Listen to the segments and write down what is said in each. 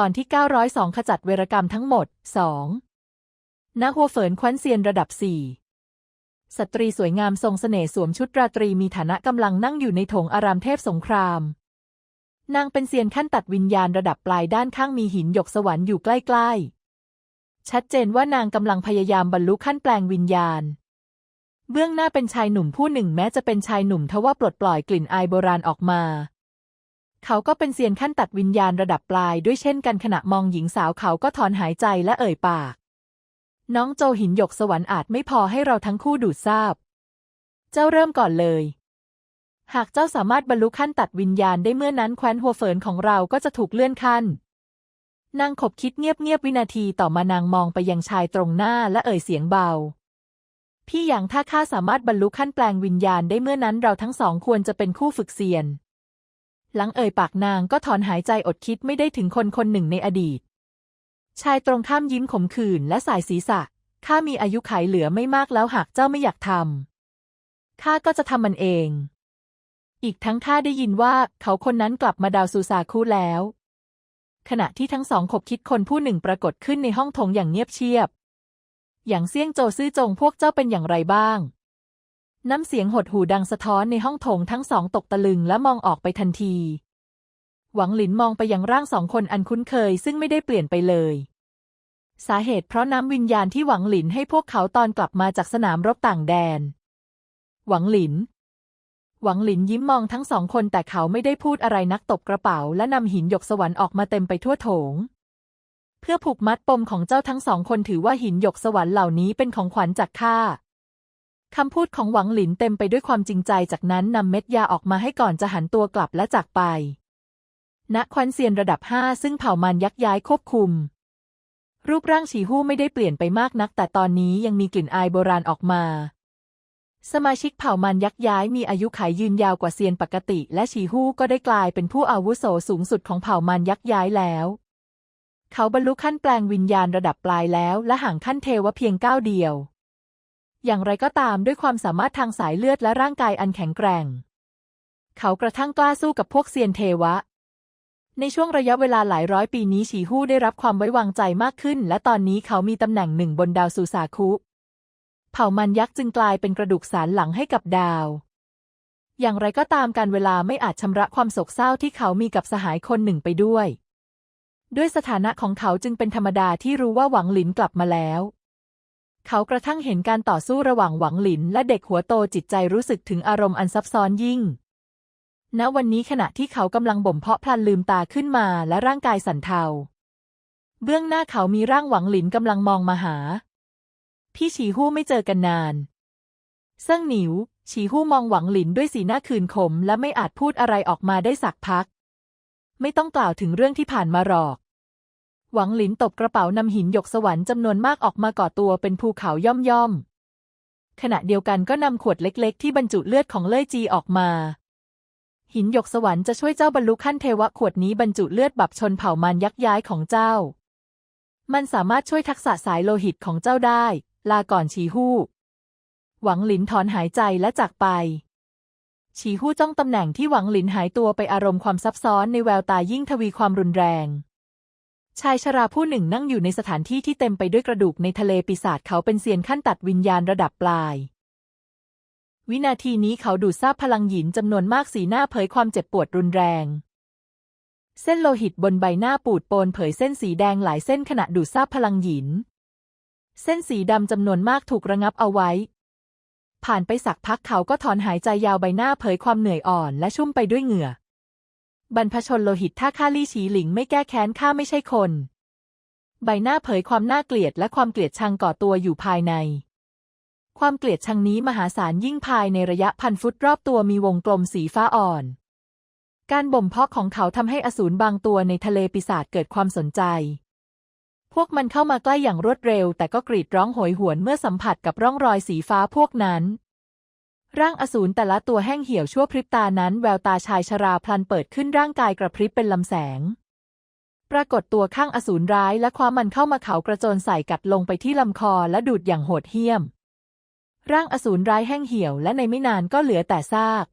ตอนที่ 902 ขจัดเวรกรรมทั้งหมด 2. นาหัวเฟินควันเซียนระดับ 4 สตรีสวยงามทรงเสน่ห์สวมชุดราตรีมีฐานะกำลังนั่งอยู่ในโถงอารามเทพสงคราม นางเป็นเซียนขั้นตัดวิญญาณระดับปลายด้านข้างมีหินหยกสวรรค์อยู่ใกล้ๆ ชัดเจนว่านางกำลังพยายามบรรลุขั้นแปลงวิญญาณเบื้องหน้าเป็นชายหนุ่มผู้หนึ่งแม้จะเป็นชายหนุ่มทว่าปลดปล่อยกลิ่นอายโบราณออกมา เขาก็เป็นเซียนขั้นตัดวิญญาณระดับปลายด้วยเช่นกันขณะมองหญิงสาวเขาก็ถอนหายใจและเอ่ยปาก น้องโจหินหยกสวรรค์อาจไม่พอให้เราทั้งคู่ดูดซาบ เจ้าเริ่มก่อนเลย หากเจ้าสามารถบรรลุขั้นตัดวิญญาณได้เมื่อนั้นแคว้นหัวเฟินของเราก็จะถูกเลื่อนขั้น นางขบคิดเงียบๆวินาทีต่อมานางมองไปยังชายตรงหน้าและเอ่ยเสียงเบาพี่อย่างถ้าข้าสามารถบรรลุขั้นแปลงวิญญาณได้เมื่อนั้นเราทั้งสองควรจะเป็นคู่ฝึกเซียน หลังเอ่ยปากนางก็ถอนหายใจอดคิดไม่ได้ถึงคนคนหนึ่งในอดีต ชายตรงข้ามยิ้มขมขื่นและสายศีรษะ ข้ามีอายุขัยเหลือไม่มากแล้วหากเจ้าไม่อยากทำข้าก็จะทำมันเอง อีกทั้งข้าได้ยินว่าเขาคนนั้นกลับมาดาวซูซาคุแล้ว ขณะที่ทั้งสองขบคิดคนผู้หนึ่งปรากฏขึ้นในห้องโถงอย่างเงียบเชียบ อย่างเซี่ยงโจซื่อจงพวกเจ้าเป็นอย่างไรบ้าง น้ำเสียงหดหูดังสะท้อนในห้องโถงทั้งสองตกตะลึงและมองออกไปทันที หวังหลินมองไปยังร่างสองคนอันคุ้นเคยซึ่งไม่ได้เปลี่ยนไปเลย สาเหตุเพราะน้ำวิญญาณที่หวังหลินให้พวกเขาตอนกลับมาจากสนามรบต่างแดน หวังหลิน หวังหลินยิ้มมองทั้งสองคนแต่เขาไม่ได้พูดอะไรนักตบกระเป๋า และนำหินหยกสวรรค์ออกมาเต็มไปทั่วโถงเพื่อผูกมัดปมของเจ้าทั้งสองคนถือว่าหินหยกสวรรค์เหล่านี้เป็นของขวัญจากข้า คำพูดของหวังหลินเต็มไปด้วยความจริงใจจากนั้นนำเม็ดยาออกมาให้ก่อนจะหันตัวกลับและจากไป ณควันเซียนระดับห้าซึ่งเผ่ามันยักย้ายควบคุม รูปร่างฉีหู้ไม่ได้เปลี่ยนไปมากนัก แต่ตอนนี้ยังมีกลิ่นอายโบราณออกมา สมาชิกเผ่ามันยักย้ายมีอายุขัยยืนยาวกว่าเซียนปกติ และฉีหู้ก็ได้กลายเป็นผู้อาวุโสสูงสุดของเผ่ามันยักย้ายแล้วเขาบรรลุขั้นแปลงวิญญาณระดับปลายแล้ว และห่างขั้นเทวะเพียงก้าวเดียว อย่างไรก็ตามด้วยความสามารถทางสายเลือดและร่างกายอันแข็งแกร่ง เขากระทั่งกล้าสู้กับพวกเซียนเทวะ ในช่วงระยะเวลาหลายร้อยปีนี้ฉีฮู้ได้รับความไว้วางใจมากขึ้น และตอนนี้เขามีตำแหน่งหนึ่งบนดาวซูซาคุ เผ่ามันยักษ์จึงกลายเป็นกระดูกสารหลังให้กับดาวอย่างไรก็ตามการเวลาไม่อาจชำระความโศกเศร้าที่เขามีกับสหายคนหนึ่งไปด้วย ด้วยสถานะของเขาจึงเป็นธรรมดาที่รู้ว่าหวังหลินกลับมาแล้ว เขากระทั่งเห็นการต่อสู้ระหว่างหวังหลิน และเด็กหัวโตจิตใจรู้สึกถึงอารมณ์อันซับซ้อนยิ่ง ณ วันนี้ขณะที่เขากำลังบ่มเพาะพลันลืมตาขึ้นมาและร่างกายสั่นเทา เบื้องหน้าเขามีร่างหวังหลินกำลังมองมาหา พี่ฉีหู้ไม่เจอกันนาน เซิ่งหนิว ฉีหู้มองหวังหลินด้วยสีหน้าคืนขม และไม่อาจพูดอะไรออกมาได้สักพัก ไม่ต้องกล่าวถึงเรื่องที่ผ่านมาหรอก หวังหลินตบกระเป๋านำหินหยกสวรรค์จำนวนมากออกมาก่อตัวเป็นภูเขาย่อมย่อม ขณะเดียวกันก็นำขวดเล็ก ๆ ที่บรรจุเลือดของเล่ยจีออกมา หินหยกสวรรค์จะช่วยเจ้าบรรลุขั้นเทวะขวดนี้บรรจุเลือดบับชนเผ่ามันยักย้ายของเจ้า มันสามารถช่วยทักษะสายโลหิตของเจ้าได้ ลาก่อนชีฮู้ หวังหลินถอนหายใจและจากไปฉีฮู้จ้องตำแหน่งที่หวังหลินหายตัวไปอารมณ์ความซับซ้อนในแววตายิ่งทวีความรุนแรง ชายชราผู้หนึ่งนั่งอยู่ในสถานที่ที่เต็มไปด้วยกระดูกในทะเลปีศาจเขาเป็นเซียนขั้นตัดวิญญาณระดับปลาย วินาทีนี้เขาดูดซาบพลังหยินจำนวนมากสีหน้าเผยความเจ็บปวดรุนแรง เส้นโลหิตบนใบหน้าปูดโปนเผยเส้นสีแดงหลายเส้นขณะดูดซาบพลังหยิน เส้นสีดำจำนวนมากถูกระงับเอาไว้ ผ่านไปสักพักเขาก็ถอนหายใจยาวใบหน้าเผยความเหนื่อยอ่อนและชุ่มไปด้วยเหงื่อ บรรพชนโลหิตถ้าข้าลี่ฉีหลิงไม่แก้แค้นข้าไม่ใช่คน ใบหน้าเผยความน่าเกลียดและความเกลียดชังก่อตัวอยู่ภายใน ความเกลียดชังนี้มหาศาลยิ่งภายในระยะพันฟุตรอบตัวมีวงกลมสีฟ้าอ่อน การบ่มเพาะของเขาทำให้อสูรบางตัวในทะเลปีศาจเกิดความสนใจ พวกมันเข้ามาใกล้อย่างรวดเร็ว แต่ก็กรีดร้องโหยหวนเมื่อสัมผัสกับร่องรอยสีฟ้าพวกนั้น ร่างอสูรแต่ละตัวแห้งเหี่ยวชั่วพริบตานั้นแววตาชายชราพลันเปิดขึ้นร่างกายกระพริบเป็นลำแสง ปรากฏตัวข้างอสูรร้ายและความมันเข้ามาเขากระโจนใส่กัดลงไปที่ลำคอและดูดอย่างโหดเหี้ยม ร่างอสูรร้ายแห้งเหี่ยวและในไม่นานก็เหลือแต่ซาก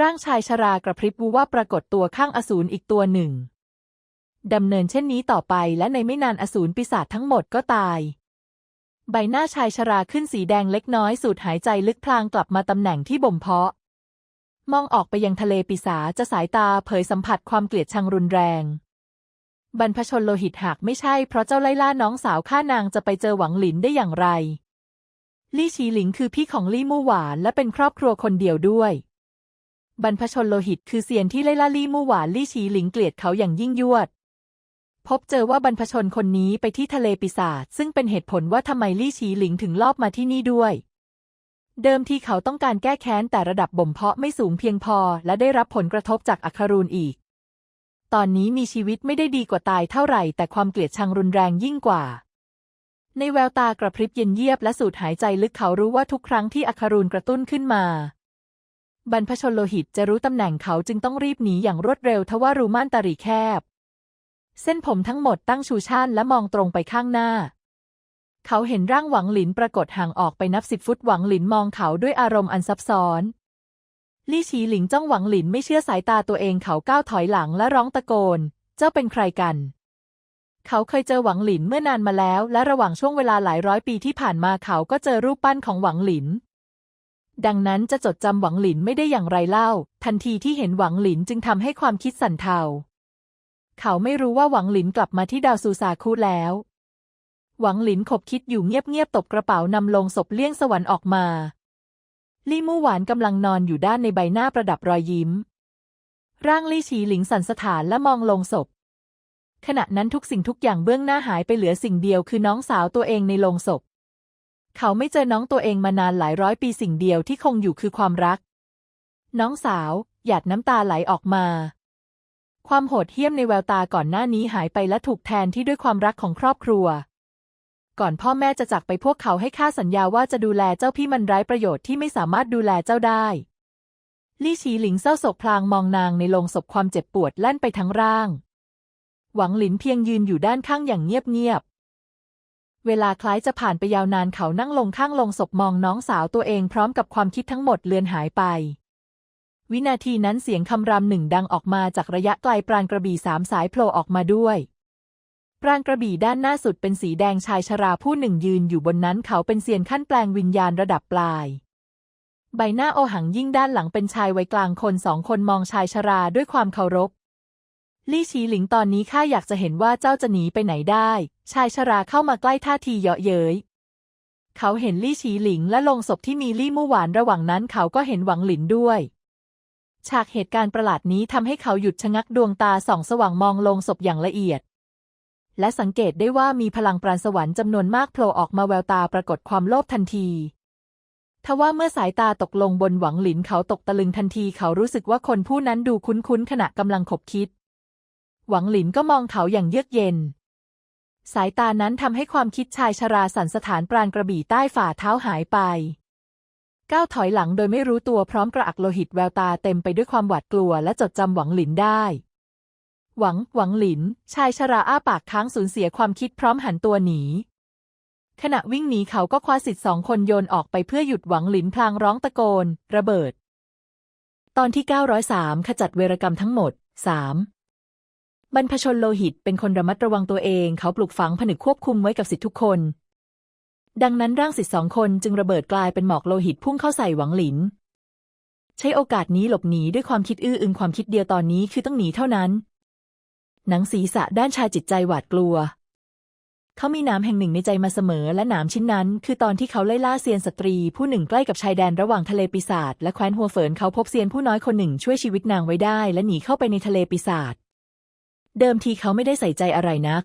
ร่างชายชรากระพริบวูว่าปรากฏตัวข้างอสูรอีกตัวหนึ่งดำเนินเช่นนี้ต่อไปและในไม่นานอสูรปีศาจทั้งหมดก็ตาย ใบหน้าชายชราขึ้นสีแดงเล็กน้อยสูดหายใจลึกพลางกลับมาตำแหน่งที่บ่มเพาะ มองออกไปยังทะเลปีศาจจะสายตาเผยสัมผัสความเกลียดชังรุนแรง บรรพชนโลหิตหากไม่ใช่เพราะเจ้าไล่ล่าน้องสาวข้านางจะไปเจอหวังหลินได้อย่างไร ลี่ชีหลิงคือพี่ของลี่มู่หวานและเป็นครอบครัวคนเดียวด้วย บรรพชนโลหิตคือเซียนที่ไล่ล่าลี่มู่หวานลี่ชีหลิงเกลียดเขาอย่างยิ่งยวด พบเจอว่าบรรพชนคนนี้ไปที่ทะเลปีศาจซึ่งเป็นเหตุผลว่าทำไมลี่ชีหลิงถึงลอบมาที่นี่ด้วย เดิมที่เขาต้องการแก้แค้นแต่ระดับบ่มเพาะไม่สูงเพียงพอ และได้รับผลกระทบจากอัคารูนอีก ตอนนี้มีชีวิตไม่ได้ดีกว่าตายเท่าไหร่ แต่ความเกลียดชังรุนแรงยิ่งกว่า ในแววตากระพริบเย็นเยียบและสูดหายใจลึกเขารู้ว่าทุกครั้งที่อัคารูนกระตุ้นขึ้นมาบรรพชนโลหิตจะรู้ตำแหน่งเขาจึงต้องรีบหนีอย่างรวดเร็วทว่ารูม่านตารีแคบ เส้นผมทั้งหมดตั้งชูชันและมองตรงไปข้างหน้า เขาเห็นร่างหวังหลินปรากฏห่างออกไปนับสิบฟุตหวังหลินมองเขาด้วยอารมณ์อันซับซ้อน ลี่ฉีหลิงจ้องหวังหลินไม่เชื่อสายตาตัวเองเขาก้าวถอยหลังและร้องตะโกน เจ้าเป็นใครกัน เขาเคยเจอหวังหลินเมื่อนานมาแล้ว และระหว่างช่วงเวลาหลายร้อยปีที่ผ่านมาเขาก็เจอรูปปั้นของหวังหลินดังนั้นจะจดจำหวังหลินไม่ได้อย่างไรเล่า ทันทีที่เห็นหวังหลินจึงทำให้ความคิดสั่นเทา เขาไม่รู้ว่าหวังหลินกลับมาที่ดาวซูซาคุแล้ว หวังหลินขบคิดอยู่เงียบๆตบกระเป๋านำลงศพเลี่ยงสวรรค์ออกมา ลี่มู่หวานกำลังนอนอยู่ด้านในใบหน้าประดับรอยยิ้ม ร่างลี่ฉีหลิงสันสถานและมองลงศพ ขณะนั้นทุกสิ่งทุกอย่างเบื้องหน้าหายไปเหลือสิ่งเดียวคือน้องสาวตัวเองในโลงศพ เขาไม่เจอน้องตัวเองมานานหลายร้อยปีสิ่งเดียวที่คงอยู่คือความรัก น้องสาว หยาดน้ำตาไหลออกมา ความโหดเหี้ยมในแววตาก่อนหน้านี้หายไปและถูกแทนที่ด้วยความรักของครอบครัว ก่อนพ่อแม่จะจากไปพวกเขาให้ค่าสัญญาว่าจะดูแลเจ้าพี่มันไร้ประโยชน์ที่ไม่สามารถดูแลเจ้าได้ ลี่ชีหลิงเศร้าโศกพลางมองนางในโลงศพความเจ็บปวดแล่นไปทั้งร่าง หวังหลินเพียงยืนอยู่ด้านข้างอย่างเงียบๆ เวลาคล้ายจะผ่านไปยาวนานเขานั่งลงข้างลงศพมองน้องสาวตัวเองพร้อมกับความคิดทั้งหมดเลือนหายไป วินาทีนั้นเสียงคำรามหนึ่งดังออกมาจากระยะไกลปราณกระบี่สามสายโผล่ออกมาด้วยปราณกระบี่ด้านหน้าสุดเป็นสีแดงชายชราผู้หนึ่งยืนอยู่บนนั้นเขาเป็นเซียนขั้นแปลงวิญญาณระดับปลาย ใบหน้าโอหังยิ่งด้านหลังเป็นชายวัยกลางคนสองคนมองชายชราด้วยความเคารพลี่ชีหลิงตอนนี้ข้าอยากจะเห็นว่าเจ้าจะหนีไปไหนได้ ชายชราเข้ามาใกล้ท่าทีเยาะเย้ยเขาเห็นลี่ชีหลิงและลงศพที่มีลี่มู่หวานระหว่างนั้นเขาก็เห็นหวังหลินด้วย ฉากเหตุการณ์ประหลาดนี้ทำให้เขาหยุดชะงักดวงตาส่องสว่างมองลงศพอย่างละเอียด และสังเกตได้ว่ามีพลังปราณสวรรค์จำนวนมากโผล่ออกมาแววตาปรากฏความโลภทันทีทว่าเมื่อสายตาตกลงบนหวังหลินเขาตกตะลึงทันทีเขารู้สึกว่าคนผู้นั้นดูคุ้นๆขณะกำลังขบคิด หวังหลินก็มองเขาอย่างเยือกเย็น สายตานั้นทำให้ความคิดชายชราสันสถานปราณกระบี่ใต้ฝ่าเท้าหายไป ก้าวถอยหลังโดยไม่รู้ตัวพร้อมกระอักโลหิตแววตาเต็มไปด้วยความหวาดกลัวและจดจำหวังหลินได้ หวัง หวังหลิน ชายชราอ้าปากค้างสูญเสียความคิดพร้อมหันตัวหนี ขณะวิ่งหนีเขาก็คว้าสิทธิ์สองคนโยนออกไปเพื่อหยุดหวังหลินพลางร้องตะโกน ระเบิด ตอนที่ 903 ขจัดเวรกรรมทั้งหมด 3. บรรพชนโลหิตเป็นคนระมัดระวังตัวเอง เขาปลูกฝังผนึกควบคุมไว้กับสิทธิทุกคน ดังนั้นร่างสิทธิ์สองคนจึงระเบิดกลายเป็นหมอกโลหิตพุ่งเข้าใส่หวังหลิน ใช้โอกาสนี้หลบหนีด้วยความคิดอื้ออึงความคิดเดียวตอนนี้คือต้องหนีเท่านั้น หนังศีรษะด้านชายจิตใจหวาดกลัว เขามีหนามแห่งหนึ่งในใจมาเสมอและหนามชิ้นนั้น คือตอนที่เขาไล่ล่าเซียนสตรี ผู้หนึ่งใกล้กับชายแดนระหว่างทะเลปีศาจและแคว้นหัวเฟินเขาพบเซียนผู้น้อยคนหนึ่งช่วยชีวิตนางไว้ได้ และหนีเข้าไปในทะเลปีศาจเดิมทีเขาไม่ได้ใส่ใจอะไรนัก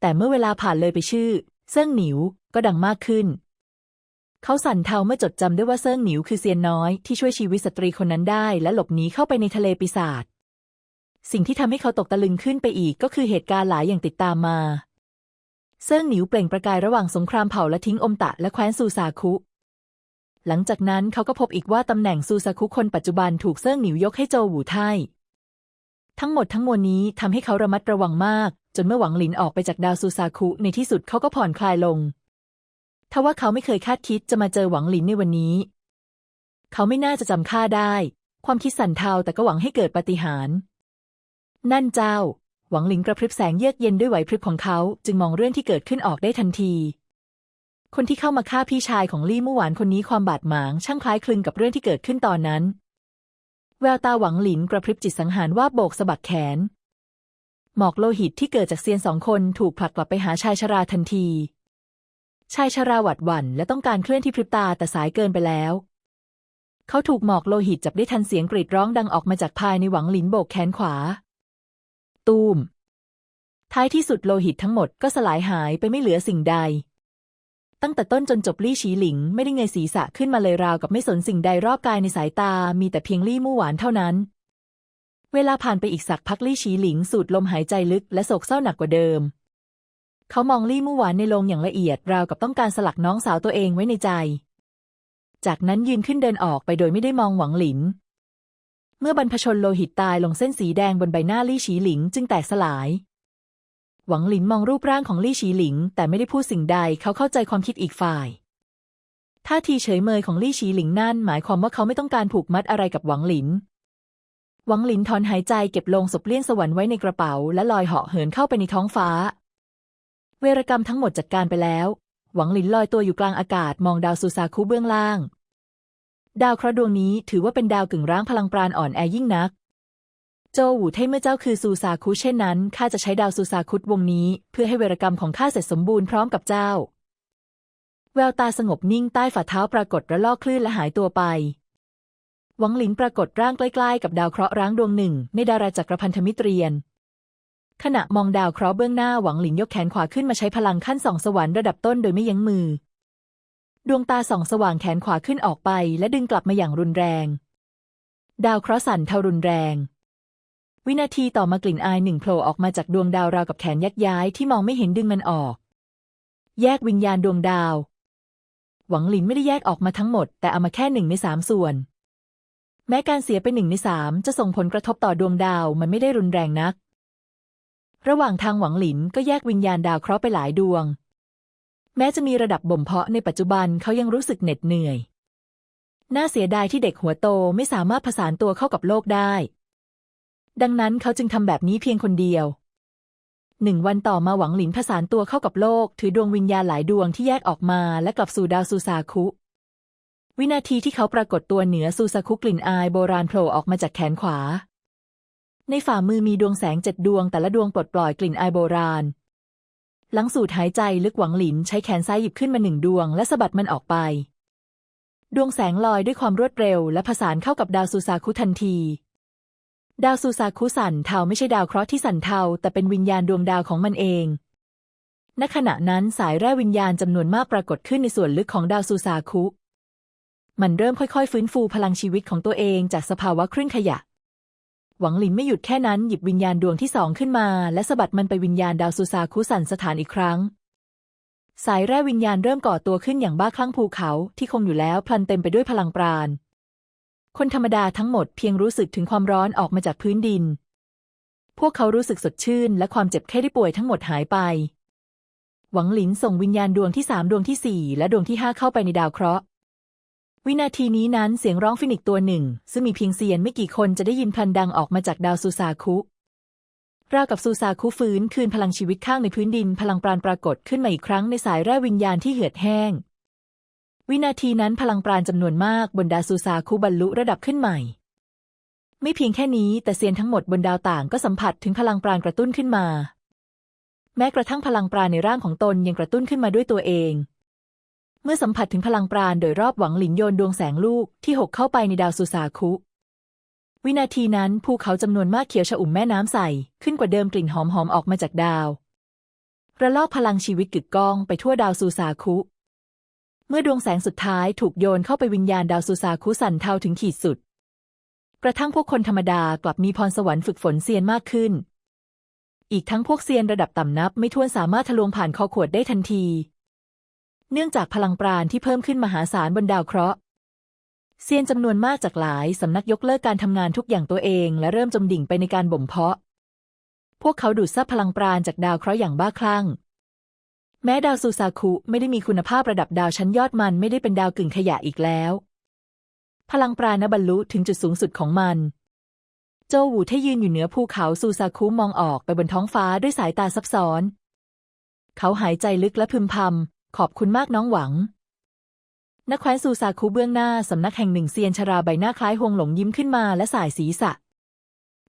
แต่เมื่อเวลาผ่านเลยไปชื่อเซิ่งหนิว ก็ดังมากขึ้น เขาสั่นเทาเมื่อจดจำได้ว่าเซิ่งหนิวคือเซียนน้อยที่ช่วยชีวิตสตรีคนนั้นได้และหลบหนีเข้าไปในทะเลปีศาจสิ่งที่ทำให้เขาตกตะลึงขึ้นไปอีกก็คือเหตุการณ์หลายอย่างติดตามมา เซิ่งหนิวเปล่งประกายระหว่างสงครามเผาและทิ้งอมตะและแคว้นซูซาคุ หลังจากนั้นเขาก็พบอีกว่าตำแหน่งซูซาคุคนปัจจุบันถูกเซิ่งหนิวยกให้โจวหูไททั้งหมดทั้งมวลนี้ทำให้เขาระมัดระวังมาก จนเมื่อหวังหลินออกไปจากดาวซูซาคุในที่สุดเขาก็ผ่อนคลายลง ทว่าเขาไม่เคยคาดคิดจะมาเจอหวังหลินในวันนี้ เขาไม่น่าจะจำข้าได้ ความคิดสั่นเทาแต่ก็หวังให้เกิดปาฏิหาริย์นั่นเจ้า หวังหลินกระพริบแสงเยือกเย็นด้วยไหวพริบของเขาจึงมองเรื่องที่เกิดขึ้นออกได้ทันที คนที่เข้ามาฆ่าพี่ชายของลี่มู่หวานคนนี้ความบาดหมางช่างคล้ายคลึงกับเรื่องที่เกิดขึ้นตอนนั้น แววตาหวังหลินกระพริบจิตสังหารว่าโบกสะบัดแขน หมอกโลหิตที่เกิดจากเซียนสองคนถูกผลักกลับไปหาชายชราทันที ชายชราหวัดหวั่นและต้องการเคลื่อนที่พริบตาแต่สายเกินไปแล้ว เขาถูกหมอกโลหิตจับได้ทันเสียงกรีดร้องดังออกมาจากภายในหวังหลินโบกแขนขวา ตูม ท้ายที่สุดโลหิตทั้งหมดก็สลายหายไปไม่เหลือสิ่งใด ตั้งแต่ต้นจนจบลี่ฉีหลิงไม่ได้เงยศีรษะขึ้นมาเลยราวกับไม่สนสิ่งใดรอบกายในสายตา มีแต่เพียงลี่มู่หวานเท่านั้น เวลาผ่านไปอีกสักพักลี่ฉีหลิงสูดลมหายใจลึกและโศกเศร้าหนักกว่าเดิม เขามองลี่มู่หวานในโลงอย่างละเอียดราวกับต้องการสลักน้องสาวตัวเองไว้ในใจ จากนั้นยืนขึ้นเดินออกไปโดยไม่ได้มองหวังหลิน เมื่อบรรพชนโลหิตตายลงเส้นสีแดงบนใบหน้าลี่ฉีหลิงจึงแตกสลาย หวังหลินมองรูปร่างของลี่ฉีหลิง แต่ไม่ได้พูดสิ่งใดเขาเข้าใจความคิดอีกฝ่ายท่าทีเฉยเมยของลี่ฉีหลิงนั่นหมายความว่าเขาไม่ต้องการผูกมัดอะไรกับหวังหลิน หวังหลินถอนหายใจเก็บลงศพเลี่ยงสวรรค์ไว้ในกระเป๋า และลอยเหาะเหินเข้าไปในท้องฟ้า เวรกรรมทั้งหมดจัดการไปแล้ว หวังหลินลอยตัวอยู่กลางอากาศมองดาวซูซาคุเบื้องล่าง ดาวเคราะห์ดวงนี้ถือว่าเป็นดาวกึ่งร้างพลังปราณอ่อนแอยิ่งนัก โจวหูเท่เมื่อเจ้าคือซูซาคุเช่นนั้นข้าจะใช้ดาวซูซาคุดวงนี้ เพื่อให้เวรกรรมของข้าเสร็จสมบูรณ์พร้อมกับเจ้า แววตาสงบนิ่งใต้ฝ่าเท้าปรากฏระลอกคลื่นและหายตัวไปหวังหลินปรากฏร่างใกล้ๆกับดาวเคราะห์ร้างดวงหนึ่งในดาราจักรพันธมิตรเรียน ขณะมองดาวเคราะห์เบื้องหน้าหวังหลินยกแขนขวาขึ้นมาใช้พลังขั้นสองสวรรค์ระดับต้นโดยไม่ยั้งมือ ดวงตาส่องสว่างแขนขวาขึ้นออกไป และดึงกลับมาอย่างรุนแรง ดาวเคราะห์สั่นเทารุนแรง วินาทีต่อมากลิ่นอายหนึ่งโผล่ออกมาจากดวงดาวราวกับแขนยักย้ายที่มองไม่เห็นดึงมันออก แยกวิญญาณดวงดาว หวังหลินไม่ได้แยกออกมาทั้งหมด แต่เอามาแค่หนึ่งในสามส่วน แม้การเสียไปหนึ่งในสามจะส่งผลกระทบต่อดวงดาวมันไม่ได้รุนแรงนัก ระหว่างทางหวังหลินก็แยกวิญญาณดาวเคราะห์ไปหลายดวง แม้จะมีระดับบ่มเพาะในปัจจุบันเขายังรู้สึกเหน็ดเหนื่อย น่าเสียดายที่เด็กหัวโตไม่สามารถผสานตัวเข้ากับโลกได้ ดังนั้นเขาจึงทำแบบนี้เพียงคนเดียวหนึ่งวันต่อมาหวังหลินผสานตัวเข้ากับโลก ถือดวงวิญญาณหลายดวงที่แยกออกมาและกลับสู่ดาวซูซาคุ วินาทีที่เขาปรากฏตัวเหนือซูซาคุกลิ่นอายโบราณโผล่ออกมาจากแขนขวา ในฝ่ามือมีดวงแสงเจ็ดดวง แต่ละดวงปลดปล่อยกลิ่นอายโบราณ หลังสูดหายใจลึกหวังหลินใช้แขนซ้ายหยิบขึ้นมาหนึ่งดวง และสะบัดมันออกไป ดวงแสงลอยด้วยความรวดเร็ว และผสานเข้ากับดาวซูซาคุทันที ดาวซูซาคุสั่นเทาไม่ใช่ดาวเคราะห์ที่สั่นเทาแต่เป็นวิญญาณดวงดาวของมันเอง ณขณะนั้นสายแร่วิญญาณจำนวนมากปรากฏขึ้นในส่วนลึกของดาวซูซาคุมันเริ่มค่อยๆ ฟื้นฟูพลังชีวิตของตัวเองจากสภาวะครึ่งขยะ หวังหลินไม่หยุดแค่นั้นหยิบวิญญาณดวงที่สองขึ้นมา และสะบัดมันไปวิญญาณดาวซูซาคุสันสถานอีกครั้ง สายแร่วิญญาณเริ่มก่อตัวขึ้นอย่างบ้าคลั่งภูเขาที่คงอยู่แล้วพลันเต็มไปด้วยพลังปราณ คนธรรมดาทั้งหมดเพียงรู้สึกถึงความร้อนออกมาจากพื้นดิน พวกเขารู้สึกสดชื่น และความเจ็บแค่ได้ป่วยทั้งหมดหายไป หวังหลินส่งวิญญาณดวงที่สามดวงที่สี่และดวงที่ห้าเข้าไปในดาวเคราะห์ วินาทีนี้นั้นเสียงร้องฟินิกตัวหนึ่ง ซึ่งมีเพียงเซียนไม่กี่คนจะได้ยินพลันดังออกมาจากดาวซูซาคุราวกับซูซาคุฟื้นคืนพลังชีวิตข้างในพื้นดินพลังปราณปรากฏขึ้นมาอีกครั้งในสายแร่วิญญาณที่เหือดแห้ง วินาทีนั้นพลังปราณจำนวนมากบนดาวซูซาคุบรรลุระดับขึ้นใหม่ ไม่เพียงแค่นี้แต่เซียนทั้งหมดบนดาวต่างก็สัมผัสถึงพลังปราณกระตุ้นขึ้นมา แม้กระทั่งพลังปราณในร่างของตนยังกระตุ้นขึ้นมาด้วยตัวเอง เมื่อสัมผัสถึงพลังปราณโดยรอบหวังหลินโยนดวงแสงลูกที่หกเข้าไปในดาวซูซาคุ วินาทีนั้นภูเขาจำนวนมากเขียวชอุ่มแม่น้ำใสขึ้นกว่าเดิมกลิ่นหอมๆออกมาจากดาว ระลอกพลังชีวิตกึกก้องไปทั่วดาวซูซาคุ เมื่อดวงแสงสุดท้ายถูกโยนเข้าไปวิญญาณดาวซูซาคุสั่นเทาถึงขีดสุด กระทั่งพวกคนธรรมดากลับมีพรสวรรค์ฝึกฝนเซียนมากขึ้นอีกทั้งพวกเซียนระดับต่ำนับไม่ถ้วนสามารถทะลวงผ่านคอขวดได้ทันที เนื่องจากพลังปราณที่เพิ่มขึ้นมหาศาลบนดาวเคราะห์เซียนจำนวนมากจากหลายสำนักยกเลิกการทำงานทุกอย่างตัวเอง และเริ่มจมดิ่งไปในการบ่มเพาะ พวกเขาดูดซับพลังปราณจากดาวเคราะห์อย่างบ้าคลั่ง แม้ดาวซูซาคุไม่ได้มีคุณภาพระดับดาวชั้นยอดมันไม่ได้เป็นดาวกึ่งขยะอีกแล้ว พลังปราณบรรลุถึงจุดสูงสุดของมัน โจวหูเทยืนอยู่เหนือภูเขาซูซาคุมองออกไปบนท้องฟ้าด้วยสายตาซับซ้อน เขาหายใจลึกและพึมพำ ขอบคุณมากน้องหวัง นักแคว้นซูซาคุเบื้องหน้าสำนักแห่งหนึ่งเซียนชราใบหน้าคล้ายฮวงหลงยิ้มขึ้นมาและสายศีรษะ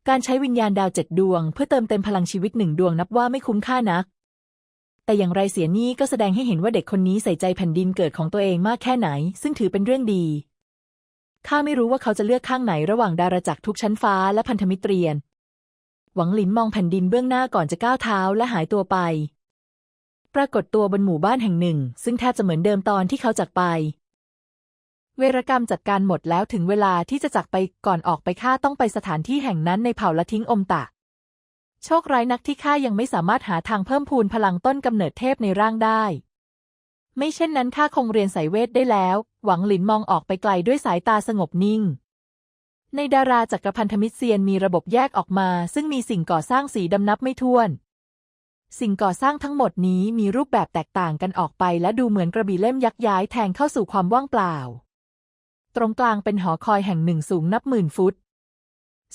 การใช้วิญญาณดาวเจ็ดดวง เพื่อเติมเต็มพลังชีวิตหนึ่งดวงนับว่าไม่คุ้มค่านัก แต่อย่างไรเสียนี่ก็แสดงให้เห็นว่าเด็กคนนี้ใส่ใจแผ่นดินเกิดของตัวเองมากแค่ไหน ซึ่งถือเป็นเรื่องดีข้าไม่รู้ว่าเขาจะเลือกข้างไหนระหว่างดาราจักรทุกชั้นฟ้าและพันธมิตรเรียน หวังหลินมองแผ่นดินเบื้องหน้าก่อนจะก้าวเท้าและหายตัวไป ปรากฏตัวบนหมู่บ้านแห่งหนึ่ง ซึ่งแทบจะเหมือนเดิมตอนที่เขาจากไป เวรกรรมจัดการหมดแล้วถึงเวลาที่จะจากไปก่อนออกไปข้าต้องไปสถานที่แห่งนั้นในเผ่าละทิ้งอมตะ โชคร้ายนักที่ข้ายังไม่สามารถหาทางเพิ่มพูนพลังต้นกำเนิดเทพในร่างได้ ไม่เช่นนั้นข้าคงเรียนสายเวทได้แล้ว หวังหลินมองออกไปไกลด้วยสายตาสงบนิ่งในดาราจักรพันธมิตรเซียนมีระบบแยกออกมา ซึ่งมีสิ่งก่อสร้างสีดำนับไม่ถ้วน สิ่งก่อสร้างทั้งหมดนี้มีรูปแบบแตกต่างกันออกไปและดูเหมือนกระบี่เล่มยักย้ายแทงเข้าสู่ความว่างเปล่า ตรงกลางเป็นหอคอยแห่งหนึ่งสูงนับหมื่นฟุต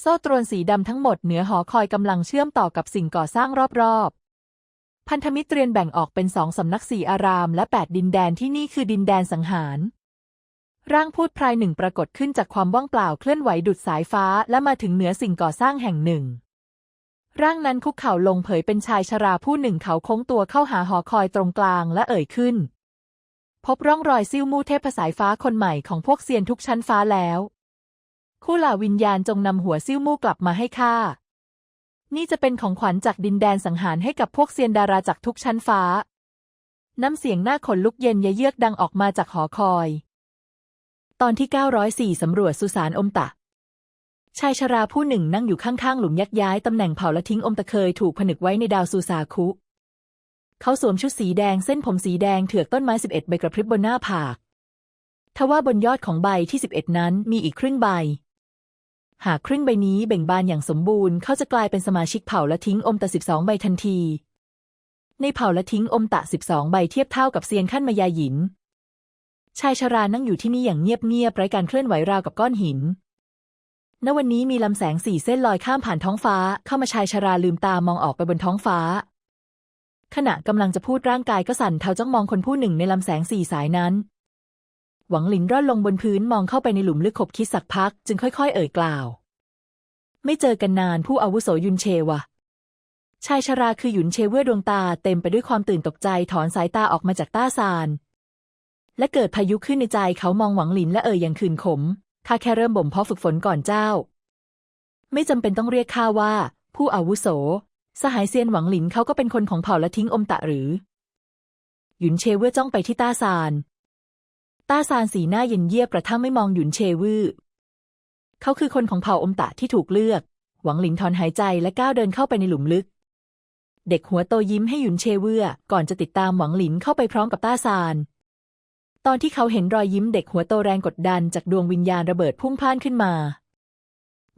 โซ่ตรวนสีดำทั้งหมดเหนือหอคอยกำลังเชื่อมต่อกับสิ่งก่อสร้างรอบๆพันธมิตรเรียนแบ่งออกเป็นสองสำนักสีอาราม และแปดดินแดนที่นี่คือดินแดนสังหาร ร่างพูดพรายหนึ่งปรากฏขึ้นจากความว่างเปล่าเคลื่อนไหวดุดสายฟ้าและมาถึงเหนือสิ่งก่อสร้างแห่งหนึ่ง ร่างนั้นคุกเข่าลงเผยเป็นชายชราผู้หนึ่งเขาโค้งตัวเข้าหาหอคอยตรงกลางและเอ่ยขึ้น พบร่องรอยซิ่วมู่เทพสายฟ้าคนใหม่ของพวกเซียนทุกชั้นฟ้าแล้ว คู่หล่าวิญญาณจงนำหัวซิ่วมู่กลับมาให้ข้านี่จะเป็นของขวัญจากดินแดนสังหารให้กับพวกเซียนดาราจากทุกชั้นฟ้า น้ำเสียงหน้าขนลุกเย็นยะเยือกดังออกมาจากหอคอย ตอนที่ 904สำรวจสุสานอมตะ ชายชราผู้หนึ่งนั่งอยู่ข้างๆ หลุมยักย้ายตำแหน่งเผาและทิ้งอมตะเคยถูกผนึกไว้ในดาวซูซาคุ เขาสวมชุดสีแดงเส้นผมสีแดงเถือกต้นไม้สิบเอ็ดใบกระพริบบนหน้าผากทว่าบนยอดของใบที่สิบเอ็ดนั้นมีอีกครึ่งใบ หากครึ่งใบนี้เบ่งบานอย่างสมบูรณ์เขาจะกลายเป็นสมาชิกเผ่าและทิ้งอมตะสิบสองใบทันที ในเผ่าและทิ้งอมตะสิบสองใบเทียบเท่ากับเซียนขั้นมายาหยิน ชายชรานั่งอยู่ที่นี่อย่างเงียบๆไร้การเคลื่อนไหวราวกับก้อนหิน ณวันนี้มีลำแสงสี่เส้นลอยข้ามผ่านท้องฟ้า เข้ามาชายชราลืมตามองออกไปบนท้องฟ้า ขณะกำลังจะพูดร่างกายก็สั่นเทาจ้องมองคนผู้หนึ่งในลำแสงสี่สายนั้น หวังหลินร่อนลงบนพื้นมองเข้าไปในหลุมลึกขบคิดสักพัก จึงค่อยๆ เอ่ยกล่าว ไม่เจอกันนานผู้อาวุโสยุนเชวะชายชราคือหยุนเชเวอดวงตาเต็มไปด้วยความตื่นตกใจถอนสายตาออกมาจากต้าซาน และเกิดพายุขึ้นในใจเขามองหวังหลินและเอ่ยอย่างคืนขม ข้าแค่เริ่มบ่มเพาะฝึกฝนก่อนเจ้า ไม่จำเป็นต้องเรียกข้าว่า ผู้อาวุโส สหายเซียนหวังหลินเขาก็เป็นคนของเผ่าละทิ้งอมตะหรือ หยุนเชเว่อจ้องไปที่ต้าซานต้าซานสีหน้าเย็นเยียบกระทั่งไม่มองหยุนเชวื่อเขาคือคนของเผ่าอมตะที่ถูกเลือก หวังหลินถอนหายใจและก้าวเดินเข้าไปในหลุมลึก เด็กหัวโตยิ้มให้หยุนเชเว่อก่อนจะติดตามหวังหลินเข้าไปพร้อมกับต้าซาน ตอนที่เขาเห็นรอยยิ้มเด็กหัวโตแรงกดดันจากดวงวิญญาณระเบิดพุ่งพ่านขึ้นมา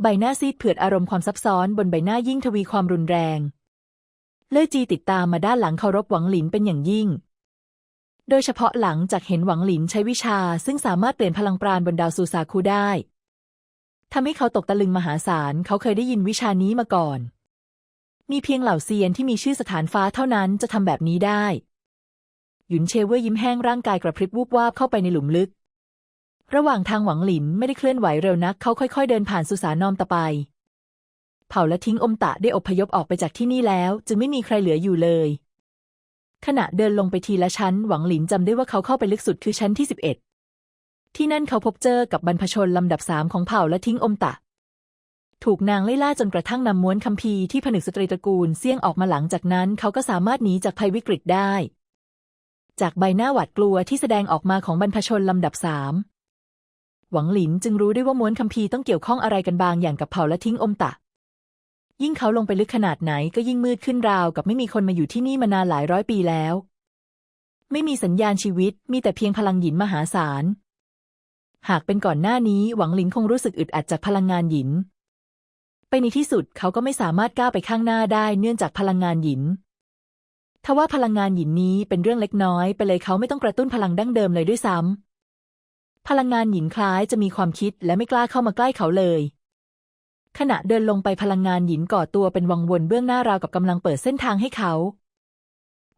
ใบหน้าซีดเผือดอารมณ์ความซับซ้อนบนใบหน้ายิ่งทวีความรุนแรง เล่จีติดตามมาด้านหลังเคารพหวังหลินเป็นอย่างยิ่ง โดยเฉพาะหลังจากเห็นหวังหลินใช้วิชาซึ่งสามารถเปลี่ยนพลังปราณบนดาวซูซาคุได้ทำให้เขาตกตะลึงมหาศาล เขาเคยได้ยินวิชานี้มาก่อน มีเพียงเหล่าเซียนที่มีชื่อสถานฟ้าเท่านั้นจะทำแบบนี้ได้ หยุนเชเว่อยิ้มแห้งร่างกายกระพริบวูบวาบเข้าไปในหลุมลึก ระหว่างทางหวังหลินไม่ได้เคลื่อนไหวเร็วนัก เขาค่อย ๆ เดินผ่านสุสานนอมตะไป เผาและทิ้งอมตะได้อพยพออกไปจากที่นี่แล้ว จึงไม่มีใครเหลืออยู่เลย ขณะเดินลงไปทีละชั้น หวังหลินจำได้ว่าเขาเข้าไปลึกสุดคือชั้นที่สิบเอ็ดที่นั่นเขาพบเจอกับบรรพชนลำดับสามของเผ่าและทิ้งอมตะ ถูกนางไล่ล่าจนกระทั่งนำม้วนคัมภีร์ที่ผนึกสตรีตระกูลเสี่ยงออกมาหลังจากนั้น เขาก็สามารถหนีจากภัยวิกฤตได้ จากใบหน้าหวาดกลัวที่แสดงออกมาของบรรพชนลำดับสามหวังหลินจึงรู้ได้ว่าม้วนคัมภีร์ต้องเกี่ยวข้องอะไรกันบางอย่างกับเผ่าและทิ้งอมตะ ยิ่งเขาลงไปลึกขนาดไหนก็ยิ่งมืดขึ้นราวกับไม่มีคนมาอยู่ที่นี่มานานหลายร้อยปีแล้ว ไม่มีสัญญาณชีวิตมีแต่เพียงพลังหยินมหาศาล หากเป็นก่อนหน้านี้หวังหลินคงรู้สึกอึดอัดจากพลังงานหยิน ไปในที่สุดเขาก็ไม่สามารถก้าวไปข้างหน้าได้เนื่องจากพลังงานหยิน ทว่าพลังงานหยินนี้เป็นเรื่องเล็กน้อยไปเลยเขาไม่ต้องกระตุ้นพลังดั้งเดิมเลยด้วยซ้ำพลังงานหยินคล้ายจะมีความคิดและไม่กล้าเข้ามาใกล้เขาเลย ขณะเดินลงไปพลังงานหยินก่อตัวเป็นวังวนเบื้องหน้าราวกับกำลังเปิดเส้นทางให้เขา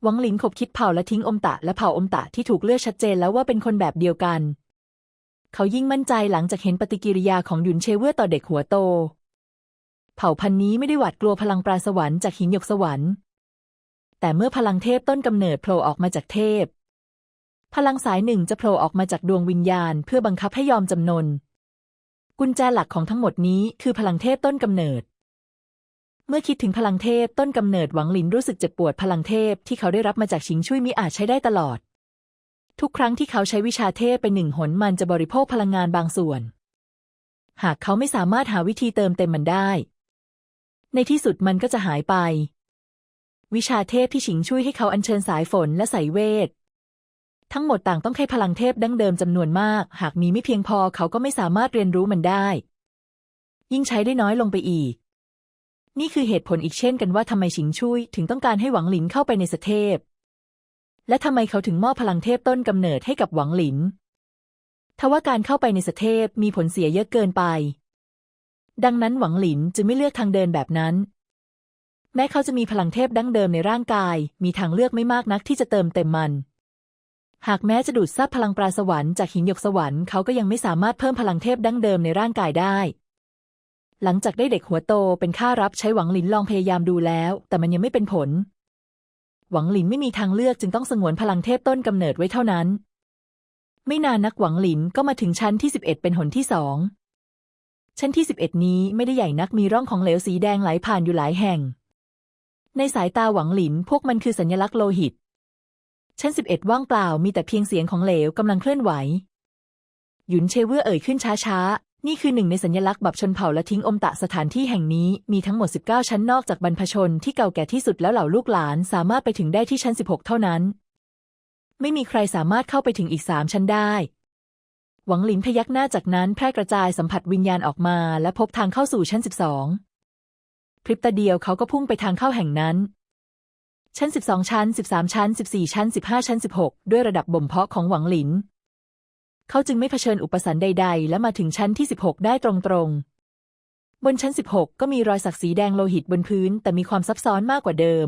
หวังหลินขบคิดเผ่าและทิ้งอมตะและเผ่าอมตะที่ถูกเลือกชัดเจนแล้วว่าเป็นคนแบบเดียวกัน เขายิ่งมั่นใจหลังจากเห็นปฏิกิริยาของหยุนเชเว่อต่อเด็กหัวโต เผ่าพันธุ์นี้ไม่ได้หวาดกลัวพลังปราสวรรค์จากหินหยกสวรรค์ แต่เมื่อพลังเทพต้นกำเนิดโผล่ออกมาจากเทพ พลังสายหนึ่งจะโผล่ออกมาจากดวงวิญญาณ เพื่อบังคับให้ยอมจำนน กุญแจหลักของทั้งหมดนี้คือพลังเทพต้นกำเนิด เมื่อคิดถึงพลังเทพต้นกำเนิดหวังหลินรู้สึกเจ็บปวดพลังเทพที่เขาได้รับมาจากชิงชุยมิอาจใช้ได้ตลอด ทุกครั้งที่เขาใช้วิชาเทพไปหนึ่งหนมันจะบริโภคพลังงานบางส่วน หากเขาไม่สามารถหาวิธีเติมเต็มมันได้ ในที่สุดมันก็จะหายไป วิชาเทพที่ฉิงช่วยให้เขาอัญเชิญสายฝนและใส่เวท ทั้งหมดต่างต้องใช้พลังเทพดั้งเดิมจำนวนมาก หากมีไม่เพียงพอเขาก็ไม่สามารถเรียนรู้มันได้ ยิ่งใช้ได้น้อยลงไปอีก นี่คือเหตุผลอีกเช่นกันว่าทำไมฉิงชุยถึงต้องการให้หวังหลินเข้าไปในสเทพ และทำไมเขาถึงมอบพลังเทพต้นกำเนิดให้กับหวังหลินทว่าการเข้าไปในสเทพมีผลเสียเยอะเกินไป ดังนั้นหวังหลินจึงไม่เลือกทางเดินแบบนั้น แม้เขาจะมีพลังเทพดั้งเดิมในร่างกาย มีทางเลือกไม่มากนักที่จะเติมเต็มมัน หากแม้จะดูดซับพลังปราสวรรค์จากหินหยกสวรรค์เขาก็ยังไม่สามารถเพิ่มพลังเทพดั้งเดิมในร่างกายได้ หลังจากได้เด็กหัวโตเป็นค่ารับใช้หวังหลินลองพยายามดูแล้ว แต่มันยังไม่เป็นผล หวังหลินไม่มีทางเลือกจึงต้องสงวนพลังเทพต้นกำเนิดไว้เท่านั้น ไม่นานนักหวังหลินก็มาถึงชั้นที่สิบเอ็ดเป็นหนที่สองชั้นที่สิบเอ็ดนี้ไม่ได้ใหญ่นักมีร่องของเหลวสีแดงไหลผ่านอยู่หลายแห่ง ในสายตาหวังหลินพวกมันคือสัญลักษณ์โลหิต ชั้นสิบเอ็ดว่างเปล่ามีแต่เพียงเสียงของเหลวกำลังเคลื่อนไหว หยุนเชเว่อเอ่ยขึ้นช้าๆ นี่คือหนึ่งในสัญลักษณ์บับชนเผ่าและทิ้งอมตะสถานที่แห่งนี้มีทั้งหมด 19 ชั้นนอกจากบรรพชนที่เก่าแก่ที่สุดแล้วเหล่าลูกหลานสามารถไปถึงได้ที่ชั้น 16 เท่านั้น ไม่มีใครสามารถเข้าไปถึงอีกสามชั้นได้หวังหลินพยักหน้าจากนั้นแพร่กระจายสัมผัสวิญญาณออกมา และพบทางเข้าสู่ชั้น 12 พริบตาเดียวเขาก็พุ่งไปทางเข้าแห่งนั้น ชั้น 12 ชั้น 13 ชั้น 14 ชั้น 15 ชั้น 16 ด้วยระดับบ่มเพาะของหวังหลิน เขาจึงไม่เผชิญอุปสรรคใด ๆ และมาถึงชั้นที่ 16 ได้ตรงๆ บนชั้น 16 ก็มีรอยสักสีแดงโลหิตบนพื้น แต่มีความซับซ้อนมากกว่าเดิม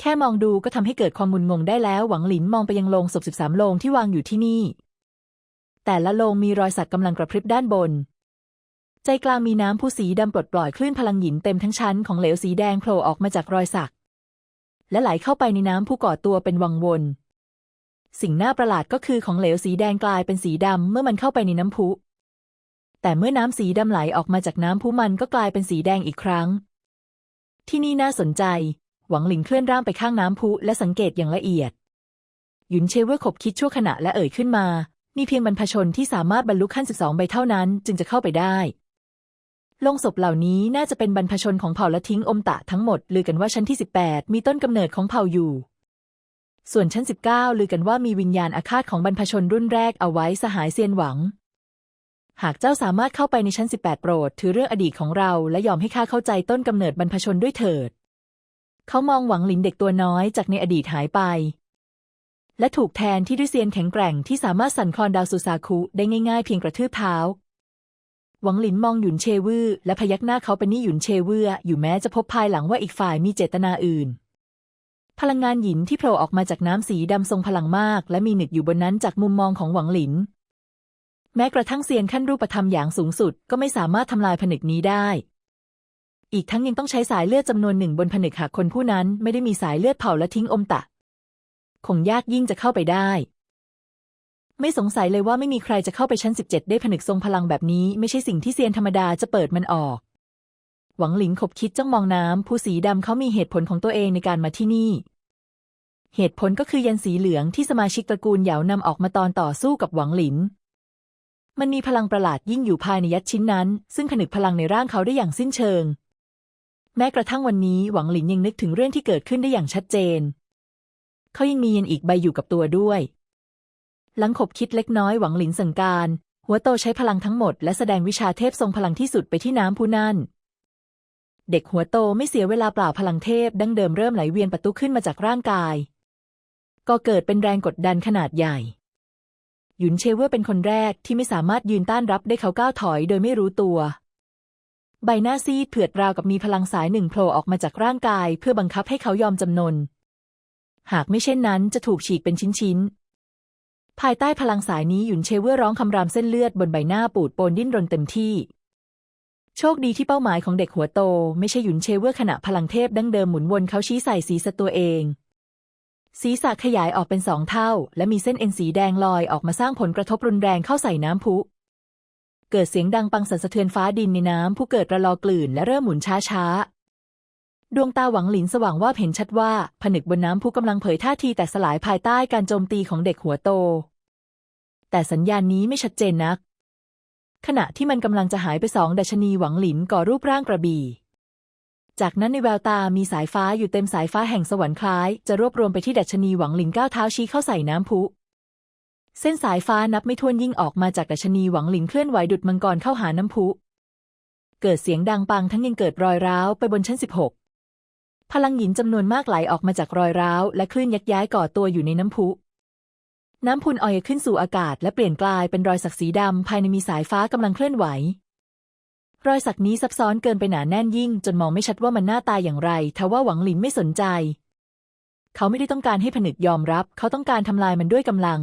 แค่มองดูก็ทำให้เกิดความมุนงงได้แล้วหวังหลินมองไปยังโลงศพ 13 โลงที่วางอยู่ที่นี่ แต่ละโลงมีรอยสักกำลังกระพริบด้านบน ใจกลางมีน้ำผู้สีดำปลดปล่อยคลื่นพลังหยินเต็มทั้งชั้นของเหลวสีแดงโผล่ออกมาจากรอยสัก และไหลเข้าไปในน้ำผู้ก่อตัวเป็นวังวน สิ่งน่าประหลาดก็คือของเหลวสีแดงกลายเป็นสีดำเมื่อมันเข้าไปในน้ำพุแต่เมื่อน้ำสีดำไหลออกมาจากน้ำพุมันก็กลายเป็นสีแดงอีกครั้ง ที่นี่น่าสนใจ หวังหลินเคลื่อนร่างไปข้างน้ำพุและสังเกตอย่างละเอียด หยุนเชเว่อขบคิดชั่วขณะและเอ่ยขึ้นมา มีเพียงบรรพชนที่สามารถบรรลุขั้นสิบสองใบเท่านั้น จึงจะเข้าไปได้ ลงศพเหล่านี้น่าจะเป็นบรรพชนของเผ่าละทิ้งอมตะทั้งหมดลือกันว่าชั้นที่ 18 มีต้นกำเนิดของเผ่าอยู่ ส่วนชั้น 19 ลือกันว่ามีวิญญาณอาฆาตของบรรพชนรุ่นแรกเอาไว้สหายเซียนหวัง หากเจ้าสามารถเข้าไปในชั้น 18 โปรด ถือเรื่องอดีตของเราและยอมให้ข้าเข้าใจต้นกำเนิดบรรพชนด้วยเถิด เขามองหวังหลินเด็กตัวน้อยจากในอดีตหายไป และถูกแทนที่ด้วยเซียนแข็งแกร่งที่สามารถสั่นคลอนดาวสุซาคุได้ง่ายๆ เพียงกระทืบเท้า หวังหลินมองหยุนเชวื่อและพยักหน้าเขาเป็นนี่หยุนเชวื่ออยู่แม้จะพบภายหลังว่าอีกฝ่ายมีเจตนาอื่น พลังงานหยินที่โผล่ออกมาจากน้ำสีดำทรงพลังมาก และมีหนึกอยู่บนนั้นจากมุมมองของหวังหลิน แม้กระทั่งเซียนขั้นรูปธรรมอย่างสูงสุด ก็ไม่สามารถทำลายผนึกนี้ได้ อีกทั้งยังต้องใช้สายเลือดจำนวนหนึ่งบนผนึกหากคนผู้นั้นไม่ได้มีสายเลือดเผาและทิ้งอมตะ คงยากยิ่งจะเข้าไปได้ ไม่สงสัยเลยว่าไม่มีใครจะเข้าไปชั้น 17 ได้ผนึกทรงพลังแบบนี้ ไม่ใช่สิ่งที่เซียนธรรมดาจะเปิดมันออก หวังหลิงขบคิดจ้องมองน้ำผู้สีดำเขามีเหตุผลของตัวเองในการมาที่นี่ เหตุผลก็คือยันสีเหลืองที่สมาชิกตระกูลเหยาวนำออกมาตอนต่อสู้กับหวังหลินมันมีพลังประหลาดยิ่งอยู่ภายในยัดชิ้นนั้น ซึ่งผนึกพลังในร่างเขาได้อย่างสิ้นเชิง แม้กระทั่งวันนี้หวังหลินยังนึกถึงเรื่องที่เกิดขึ้นได้อย่างชัดเจน เขายังมียันอีกใบอยู่กับตัวด้วย หลังขบคิดเล็กน้อยหวังหลินสั่งการ หัวโตใช้พลังทั้งหมดและแสดงวิชาเทพทรงพลังที่สุดไปที่น้ำผู้นั่น เด็กหัวโตไม่เสียเวลาเปล่าพลังเทพดั้งเดิมเริ่มไหลเวียนประตูขึ้นมาจากร่างกาย ก็เกิดเป็นแรงกดดันขนาดใหญ่ หยุนเชเว่อเป็นคนแรกที่ไม่สามารถยืนต้านรับได้เขาก้าวถอยโดยไม่รู้ตัว ใบหน้าซีดเผือดราวกับมีพลังสายหนึ่งโผล่ออกมาจากร่างกาย เพื่อบังคับให้เขายอมจำนนหากไม่เช่นนั้นจะถูกฉีกเป็นชิ้นๆ ภายใต้พลังสายนี้หยุนเชเวอร์ร้องคำรามเส้นเลือดบนใบหน้าปูดโปนดิ้นรนเต็มที่ โชคดีที่เป้าหมายของเด็กหัวโต ไม่ใช่หยุนเชเวอร์ขณะพลังเทพดั้งเดิมหมุนวนเขาชี้ใส่ศีรษะตัวเอง ศีรษะขยายออกเป็นสองเท่า และมีเส้นเอ็นสีแดงลอยออกมาสร้างผลกระทบรุนแรงเข้าใส่น้ำพุเกิดเสียงดังปังสั่นสะเทือนฟ้าดินในน้ำผู้เกิดระลอกลื่นและเริ่มหมุนช้าช้าๆดวงตาหวังหลินสว่างว่าเห็นชัดว่า ผนึกบนน้ำพุกำลังเผยท่าทีแตกสลายภายใต้การโจมตีของเด็กหัวโต แต่สัญญาณนี้ไม่ชัดเจนนัก ขณะที่มันกำลังจะหายไปสองดัชนีหวังหลินก่อรูปร่างกระบี่ จากนั้นในแววตามีสายฟ้าอยู่เต็มสายฟ้าแห่งสวรรค์คล้าย จะรวบรวมไปที่ดัชนีหวังหลินก้าวเท้าชี้เข้าใส่น้ำพุ เส้นสายฟ้านับไม่ถ้วนยิ่งออกมาจากดัชนีหวังหลินเคลื่อนไหวดุดมังกรเข้าหาน้ำพุ เกิดเสียงดังปังทั้งยังเกิดรอยร้าวไปบนชั้น16พลังหินจำนวนมากไหลออกมาจากรอยร้าวและคลื่นยักย้ายก่อตัวอยู่ในน้ำพุ น้ำพุนออยขึ้นสู่อากาศและเปลี่ยนกลายเป็นรอยสักสีดำภายในมีสายฟ้ากำลังเคลื่อนไหว รอยสักนี้ซับซ้อนเกินไปหนาแน่นยิ่ง จนมองไม่ชัดว่ามันหน้าตาอย่างไรทว่าหวังหลินไม่สนใจ เขาไม่ได้ต้องการให้ผนึกยอมรับ เขาต้องการทำลายมันด้วยกำลัง